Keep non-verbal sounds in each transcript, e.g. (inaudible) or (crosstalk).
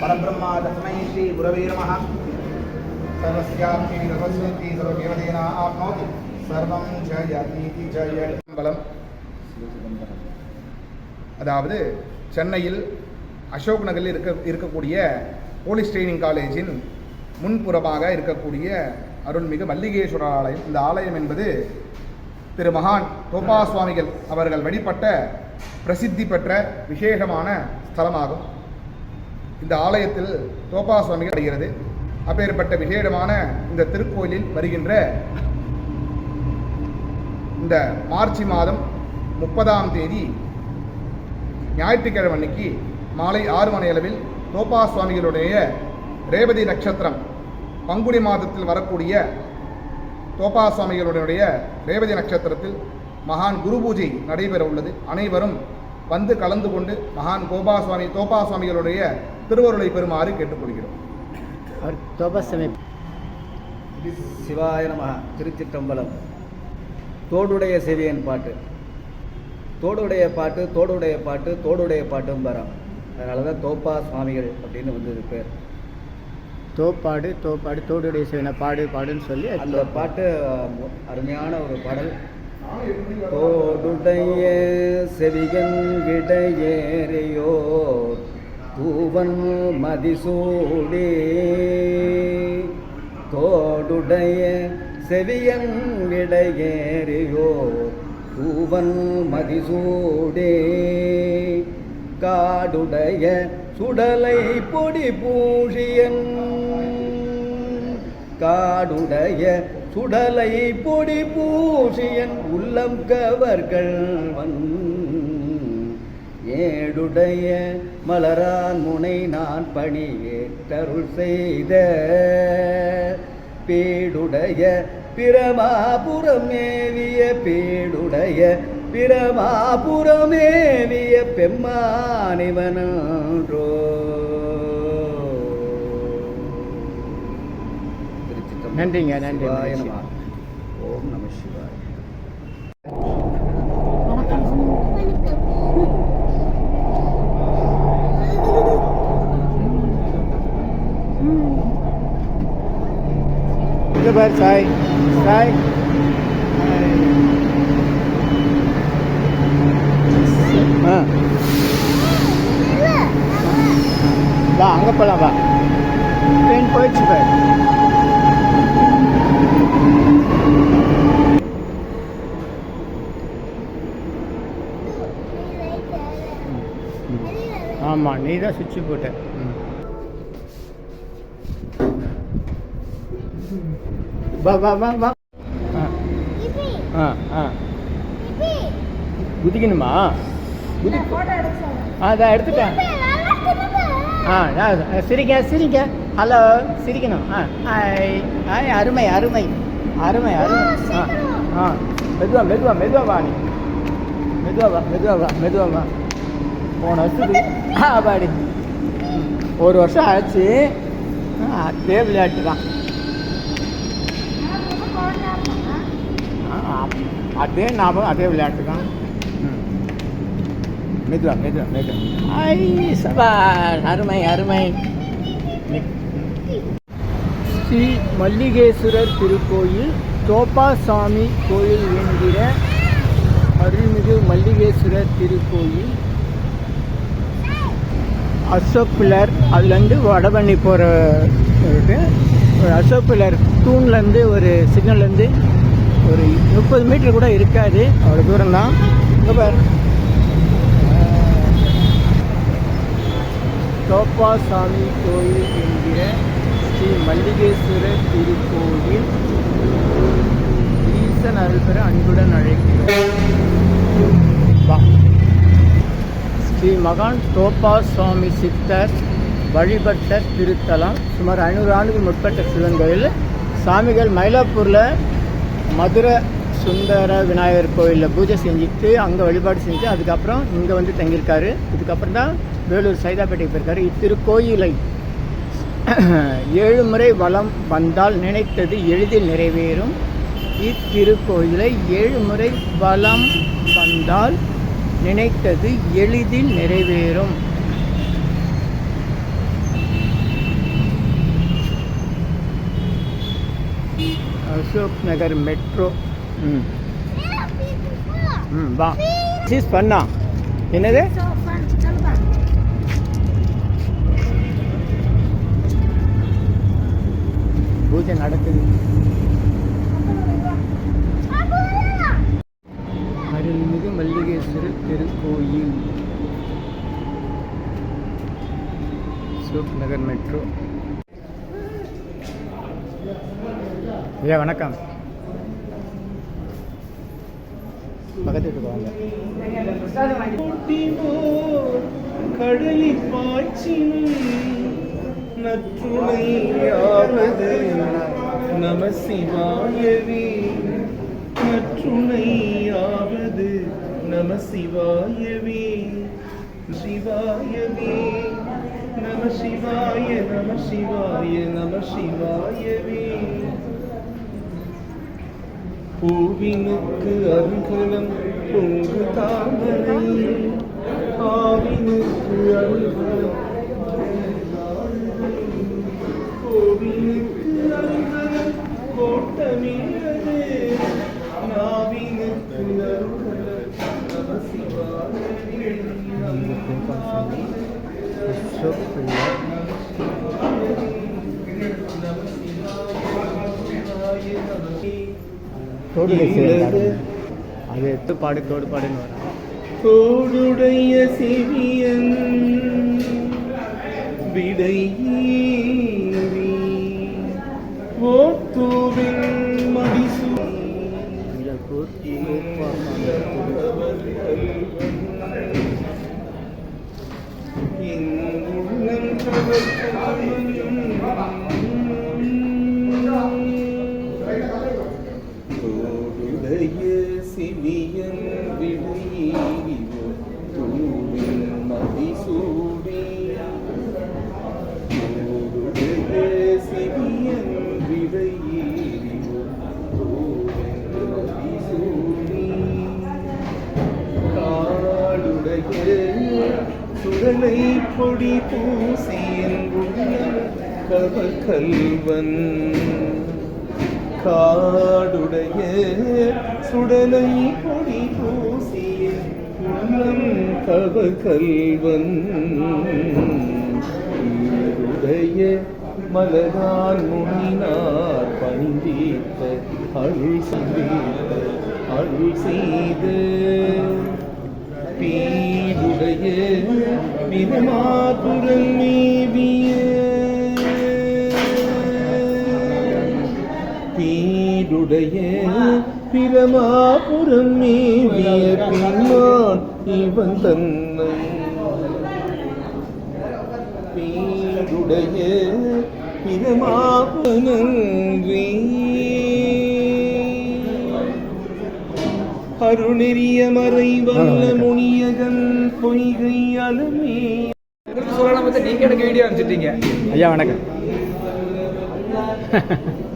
பரபிரம்மா தஸ்மை ஸ்ரீ குரவே நம சர்வஸ்யாப்தி சர்வஸ்வதி சர்வதேவதேனா ஆப்னோதி சர்வம் ஜயதீதி ஜய பலம் அதாவது சென்னையில் அசோக் நகரில் இருக்க இருக்கக்கூடிய போலீஸ் ட்ரைனிங் காலேஜின் முன்புறமாக இருக்கக்கூடிய அருள்மிகு மல்லிகேஸ்வரர் ஆலயம். இந்த ஆலயம் என்பது திரு மகான் தோபா சுவாமிகள் அவர்கள் வழிபட்ட பிரசித்தி பெற்ற விசேஷமான ஸ்தலமாகும். இந்த ஆலயத்தில் தோப்பா சுவாமிகள் வருகிறது அப்பேற்பட்ட விசேடமான இந்த திருக்கோயிலில் வருகின்ற இந்த மார்ச் மாதம் முப்பதாம் தேதி ஞாயிற்றுக்கிழமை அன்னைக்கு மாலை ஆறு மணி அளவில் தோப்பா சுவாமிகளுடைய ரேவதி நட்சத்திரம் பங்குனி மாதத்தில் வரக்கூடிய தோப்பா சுவாமிகளுடைய ரேவதி நட்சத்திரத்தில் மகான் குரு பூஜை நடைபெற உள்ளது அனைவரும் வந்து கலந்து கொண்டு மகான் கோபா சுவாமி தோப்பா சுவாமிகளுடைய திருவருளை பெறுமாறு கேட்டுக்கொள்கிறோம். அவர் தோபசமே சிவாய நம திருச்சிற்றம்பலம். தோடுடைய செவியன் பாட்டு. தோடுடைய பாட்டு தோடுடைய பாட்டு தோடுடைய பாட்டும் வரோம். அதனால தான் தோப்பா சுவாமிகள் அப்படின்னு வந்தது பேர். தோப்பாடு தோப்பாடு தோடுடைய சிவனை பாடு பாடுன்னு சொல்லி அந்த. பாட்டு அருமையான ஒரு பாடல். தோடுடைய செவிகங்கிடையேறையோ தூவன் மதிசூடே. கோடுடைய செவியங்கிடையேறையோ தூவன் மதிசூடே. காடுடைய சுடலை பொடி பூஷியன் காடுடைய சுடலை பொடி பூசியன் உள்ளம் கவர்கள்வன் ஏடுடைய மலரான் முனை நான் பணியேற்றருள் செய்த. பேடுடைய பிரமாபுரம் ஏவிய பேடுடைய பிரமாபுரமேவிய பெம்மானிவனன்றோ நன்றிங்க, நன்றி. ஓம் நம சிவாய பாரு சாய். சாய். ஆ. வா அங்கே போகலாம் வா. ட்ரெயின் போயிடுச்சு பாரு. ஆமாம் நீ தான் சுவிட்சு போட்ட. வா வா வா வா. ஆ. ஆ ஆ. குதிக்கணுமா? குதி ஆ அதான் எடுத்துட்டேன். ஆ நான் சிரிங்க சிரிங்க. ஹலோ சிரிக்கணும். ஆ ஹாய் ஹாய் அருமை அருமை. அருமை அருமை. ஆ ஆ மெதுவா மெதுவா மெதுவா வா நீ. மெதுவா வா மெதுவா வா மெதுவா வா. போன வருஷத்துக்கு ஆ பாடி. ஒரு வருஷம் ஆச்சு. அதே விளையாட்டு தான். அதே ஞாபகம் அதே விளையாட்டு தான். மெதுவா மெதுவா மெதுவா. ஐ சபாஷ். அருமை அருமை. ஸ்ரீ மல்லிகேஸ்வரர் திருக்கோயில் தோப்பாசாமி கோயில் என்கிற அருள்மிகு மல்லிகேஸ்வரர் திருக்கோயில். அசோப்பிலர் அதுலேருந்து வடபண்ணி போகிற இருக்கு ஒரு அசோப்பிலர் தூண்லேருந்து ஒரு சிக்னல்லேருந்து ஒரு முப்பது மீட்டர் கூட இருக்காது. அவ்வளோ தூரம் தான் இங்கே தோப்பாசாமி கோயில் என்கிற ஸ்ரீ மல்லிகேஸ்வரர் திருக்கோயில் ஈசன் அருள் பெற அன்புடன் அழைக்கிறோம். ஸ்ரீ மகான் தோப்பா சுவாமி சித்தர் வழிபட்ட திருத்தலம் சுமார் ஐநூறு ஆண்டுக்கு முற்பட்ட சிவன் கோயில் சாமிகள் மயிலாப்பூரில் மதுரை சுந்தர விநாயகர் கோயிலில் பூஜை செஞ்சுட்டு அங்கே வழிபாடு செஞ்சு அதுக்கப்புறம் இங்கே வந்து தங்கியிருக்காரு. இதுக்கப்புறம் தான் வேலூர் சைதாப்பேட்டைக்கு போயிருக்காரு. இத்திருக்கோயிலை (clears throat) ஏழு முறை வலம் வந்தால் நினைத்தது எளிதில் நிறைவேறும். இத்திருக்கோயிலை ஏழு முறை வலம் வந்தால் நினைத்தது எளிதில் நிறைவேறும். அசோக் நகர் மெட்ரோ. ம். ம் வா. சீஸ் பண்ணா. என்னது? பூஜை நடக்குது. அருள்மிகு மல்லிகேஸ்வரர் திருக்கோயில். அசோக் நகர் மெட்ரோ ஐயா வணக்கம். பக்கத்துக்கு வாங்க. கடலில் பாய்ச்சினும் நற்றுணையாவது நம சிவாயவே நற்றுணையாவது நம சிவாயவே சிவாயவே நம சிவாய நம சிவாய நம சிவாயவே பூவினுக்கு அருகலம் பொங்கு தாமரை. ஆவினுக்கு அருகலம் நம அசோக் பிள்ளை தோடு அது எத்து பாடு தோடு பாடுன்னு வரும். தோடுடைய செவியன் விடையீரி ஓத்தூவின் மடிசூ இலக்கூர் கோப்பாசாமி பொடி பூசியன் உள்ளம் காடுடைய சுடலை பொடி பூசியன் உள்ளம் கவகல்வன் உடைய மலரான் முனினார் பணிந்தீர்த்த அருள் சந்தீர்த்த அருள் செய்து. பீடுடைய பிரமாபுரம் மேவிய பீடுடைய பிரமாபுரம் மேவிய பின்மான் இவன் தன்னை பீடுடைய பிரமாபனன்றி அருணெறிய மறை வல்ல முனியகன் பொய்கை அலமே. சொல்லலாம் நீங்க எனக்கு வீடியோ அனுப்பிச்சிட்டீங்க. ஐயா வணக்கம். (laughs)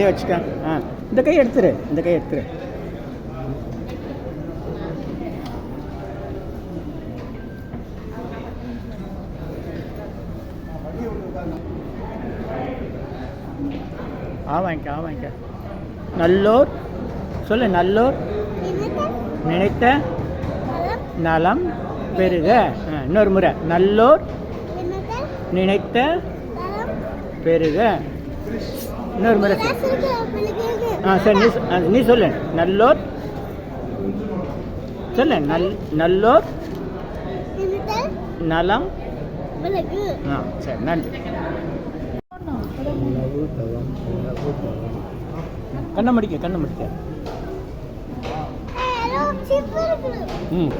அப்படியே வச்சுக்க. ஆ இந்த கை எடுத்துரு இந்த கை எடுத்துரு. ஆ வாங்கிக்க ஆ வாங்கிக்க. நல்லோர் சொல்லு நல்லோர். நினைத்த நலம் பெருக இன்னொரு முறை. நல்லோர் நினைத்த பெருக இன்னொரு முறை சொல்லு. ஆ சார் நீ நீ சொல்லு. நல்லோர். சொல்லு. நல் நல்லோர். நலம். ஆ சரி நன்றி. கண்ணை முடிக்க கண்ணை முடிக்க. ம்.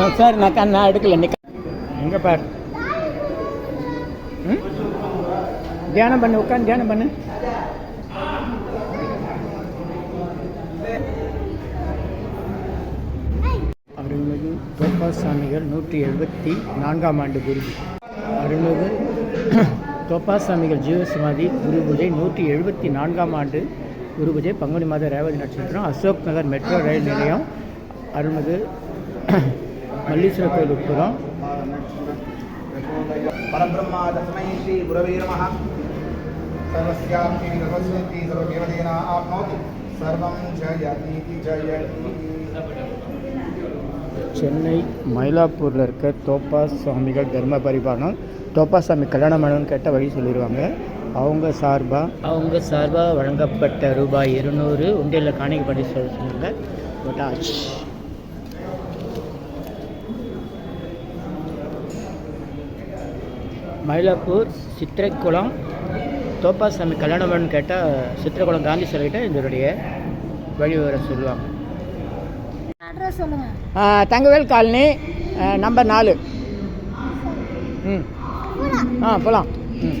ஆ, நான் கண்ணா எடுக்கல நிக்க எங்கே பாரு? ம்? தியானம் பண்ணு உட்காந்து தியானம் பண்ணு. அருள்மிகு தோப்பா சாமிகள் நூற்றி எழுபத்தி நான்காம் ஆண்டு குருவி அருள்மிகு தோப்பா சாமிகள் ஜீவசமாதி குரு பூஜை நூற்றி எழுபத்தி நான்காம் ஆண்டு குரு பூஜை. பங்குனி மாத ரேவதி நட்சத்திரம் அசோக் நகர் மெட்ரோ ரயில் நிலையம். அருள்மிகு மல்லீஸ்வர கோயில் உட்புறம். பரபிரம்மா தஸ்மை ஸ்ரீ குரவே सर्वस्यापि सर्वस्वन्ति सर्वदेवतेना आप्नोति सर्वं जयतीति जयति சென்னை மயிலாப்பூரில் இருக்க தோப்பா சுவாமிகள் தர்ம பரிபாலனம் தோப்பா சாமி கல்யாணம் பண்ணணும்னு கேட்ட வழி சொல்லிடுவாங்க அவங்க சார்பாக அவங்க சார்பாக வழங்கப்பட்ட ரூபாய் இருநூறு உண்டியலில் காணிக்கை பண்ணி சொல்ல சொன்னாங்க போட்டாச்சு மயிலாப்பூர் சித்திரைக்குளம் தோப்பாசாமி கல்யாணம் பண்ணணும்னு கேட்டால் சித்திரைக்குளம் காந்தி சிலைகிட்ட இதனுடைய வழி விவரம் சொல்லுவாங்க. தங்கவேல் காலனி நம்பர் நாலு. ம். ஆ போகலாம் ம்.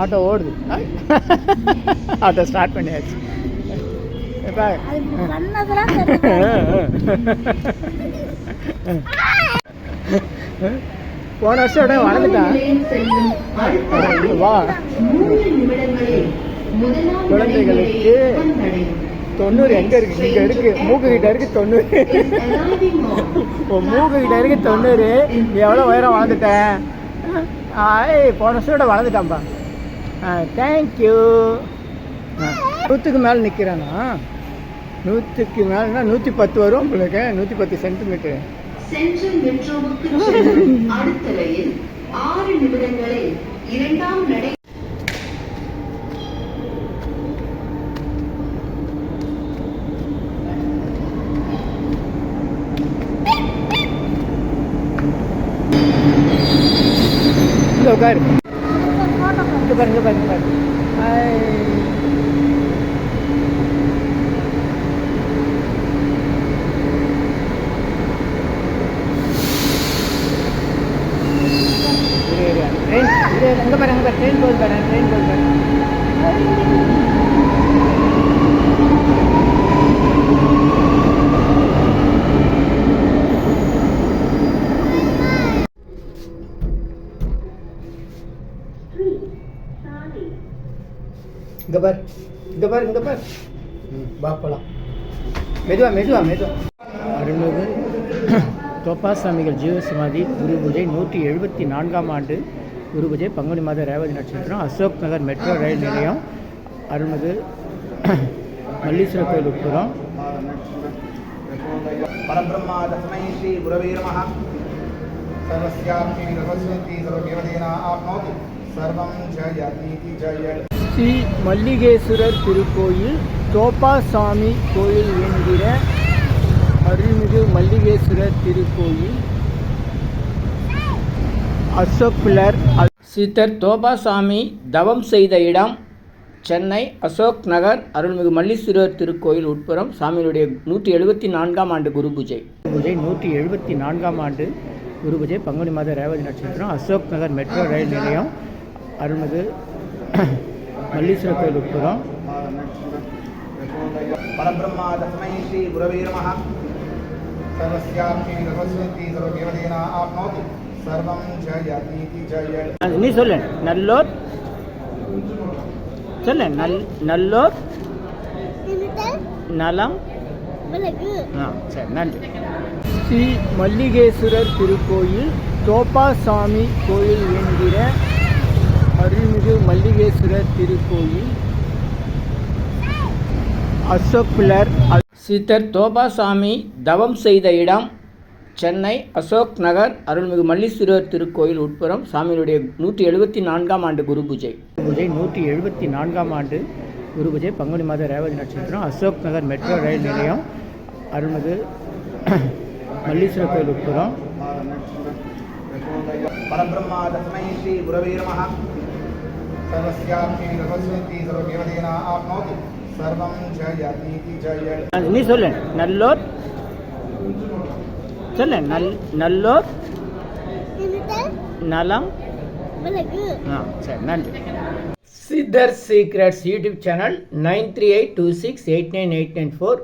ஆட்டோ ஓடுது? (laughs) ஆட்டோ ஸ்டார்ட் பண்ணியாச்சு. இப்போ (laughs) போன வருஷம் விட வளர்ந்துட்டான் வா. குழந்தைகளுக்கு தொண்ணூறு எங்க இருக்கு? இங்க இருக்கு. மூக்கு கிட்ட இருக்கு தொண்ணூறு. (laughs) மூக்கு கிட்ட இருக்கு தொண்ணூறு. எவ்வளோ உயரம் வளர்ந்துட்டேன் ஆய் போன வருஷம் விட வளர்ந்துட்டான்பா. தேங்க்யூ நூற்றுக்கு மேலே நிற்கிறானா நூற்றுக்கு மேலேனா நூற்றி பத்து வரும் உங்களுக்கு. நூற்றி பத்து சென்டிமீட்டர் சென்ட்ரல் மெட்ரோவுக்கு செல்லும் அடுத்த ரயில் ஆறு நிமிடங்களில் இரண்டாம் நடை பாருங்க பாருங்க பாருங்க பாரு இங்கே பாரு இங்க பாரு ஹாய் இரு, இரு. ட்ரெயின் இரு, இரு. ட்ரெயின் போகுது ட்ரெயின் போகுது மெதுவா மெதுவா மெதுவா. அருள்மிகு தோப்பாசாமிகள் ஜீவசமாதி குரு நூற்றி எழுபத்தி நான்காம் ஆண்டு குருபூஜை பங்குனி மாத ரேவதி நட்சத்திரம் அசோக் நகர் மெட்ரோ ரயில் நிலையம் அருள்மிகு (clears throat) மல்லீஸ்வரர் கோயில் உட்புறம். பரபிரம்மா தஸ்மை ஸ்ரீ குரவே நம. சர்வஸ்யாமி சரஸ்வதி சர்வதேவதேனா ஆப்னோதி. சர்வம் ஜய ஜய ஸ்ரீ மல்லிகேஸ்வரர் திருக்கோயில் தோப்பாசாமி கோயில் என்கிற அருள்மிகு மல்லிகேஸ்வரர் திருக்கோயில். அசோக் அசோக்பிள்ளர் சித்தர் தோபாசாமி தவம் செய்த இடம் சென்னை அசோக் நகர் அருள்மிகு மல்லீஸ்வரர் திருக்கோயில் உட்புறம் சாமியினுடைய நூற்றி எழுபத்தி நான்காம் ஆண்டு குரு பூஜை. பூஜை நூற்றி எழுபத்தி நான்காம் ஆண்டு குரு பூஜை. பங்குனி மாத ரேவதி நட்சத்திரம் அசோக் நகர் மெட்ரோ ரயில் நிலையம் அருள்மிகு (clears throat) மல்லீஸ்வரர் கோயில் உட்புறம். ஸ்ரீ குரவே நம. சர்வஸ்யாம் சர்வதேவதேனா ஆப்னோதி. நீ சொல்லு. நல்லோர்? சொல்லு. நல் நல்லோர்? நலம்? ஆ சரி நன்றி. ஸ்ரீ மல்லிகேஸ்வரர் திருக்கோயில் தோப்பாசாமி கோயில் என்கிற அருள்மிகு மல்லிகேஸ்வரர் திருக்கோயில். அசோக்குலர் சித்தர் தோபாசாமி தவம் செய்த இடம் சென்னை அசோக் நகர் அருள்மிகு மல்லீஸ்வரர் திருக்கோயில் உட்புறம் சாமியினுடைய நூற்றி எழுபத்தி நான்காம் ஆண்டு குரு பூஜை. பூஜை நூற்றி எழுபத்தி நான்காம் ஆண்டு குரு பூஜை. பங்குனி மாத ரேவதி நட்சத்திரம் அசோக் நகர் மெட்ரோ ரயில் நிலையம் அருள்மிகு (clears throat) மல்லீஸ்வரர் கோயில் உட்புறம். பரபிரம்மா தஸ்மை நீ சொல்லு நல்லூர் சொல்லு. நல் நல்லோர் நலம். ஆ சரி நன்றி. Siddhar secrets YouTube channel nine three eight two six eight nine eight nine four.